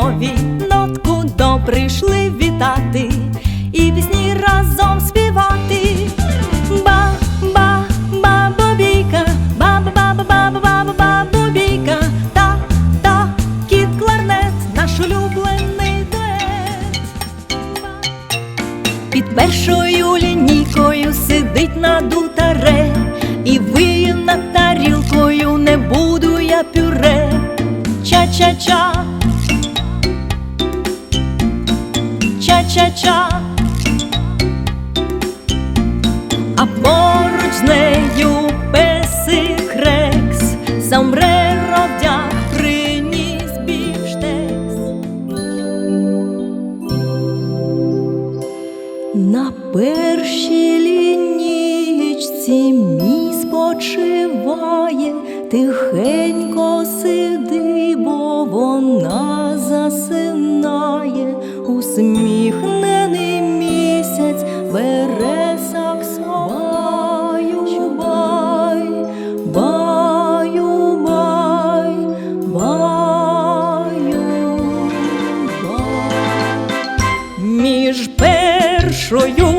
загадкові, нотку до прийшли вітати і пісні разом співати. Ба, ба, бабобійка, та, та, кіт кларнет, наш улюблений дует. Під першою лінійкою сидить надута ре, і виє над тарілкою не буду я пюре. Ча-ча-ча. Ча-ча-ча. А поруч з нею песик Рекс. Замре ровдяк, приніс бівштекс На першій лінічці мій спочиває, тихенько сиди, бо вона засинає, усміхнений місяць бере саксобаю, бай, баю, бай, баю, бай. Між першою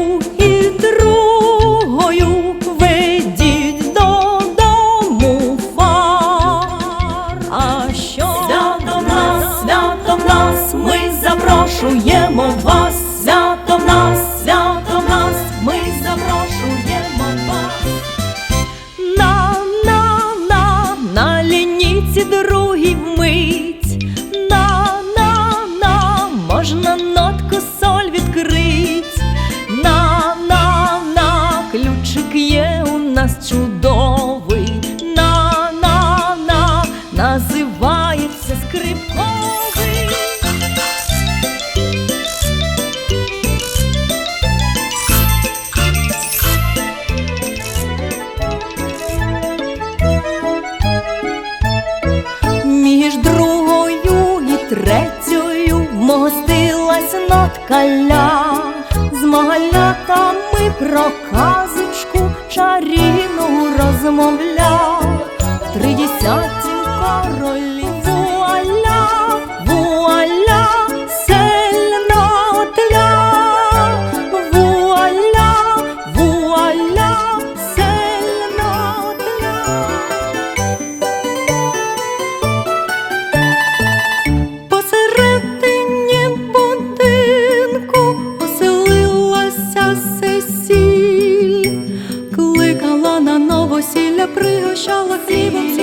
запрошуємо вас, свято в нас, свято в нас, ми запрошуємо вас. На, на, на, на лінійці другій вмить. На, на, на, можна нотку соль відкрить. На, на, на, ключик є у нас чудовий. На, на, на, називається скрипковий. Нотка з малятами про казочку чарівну розмовляв. Тридесятім королі пригощала хлібом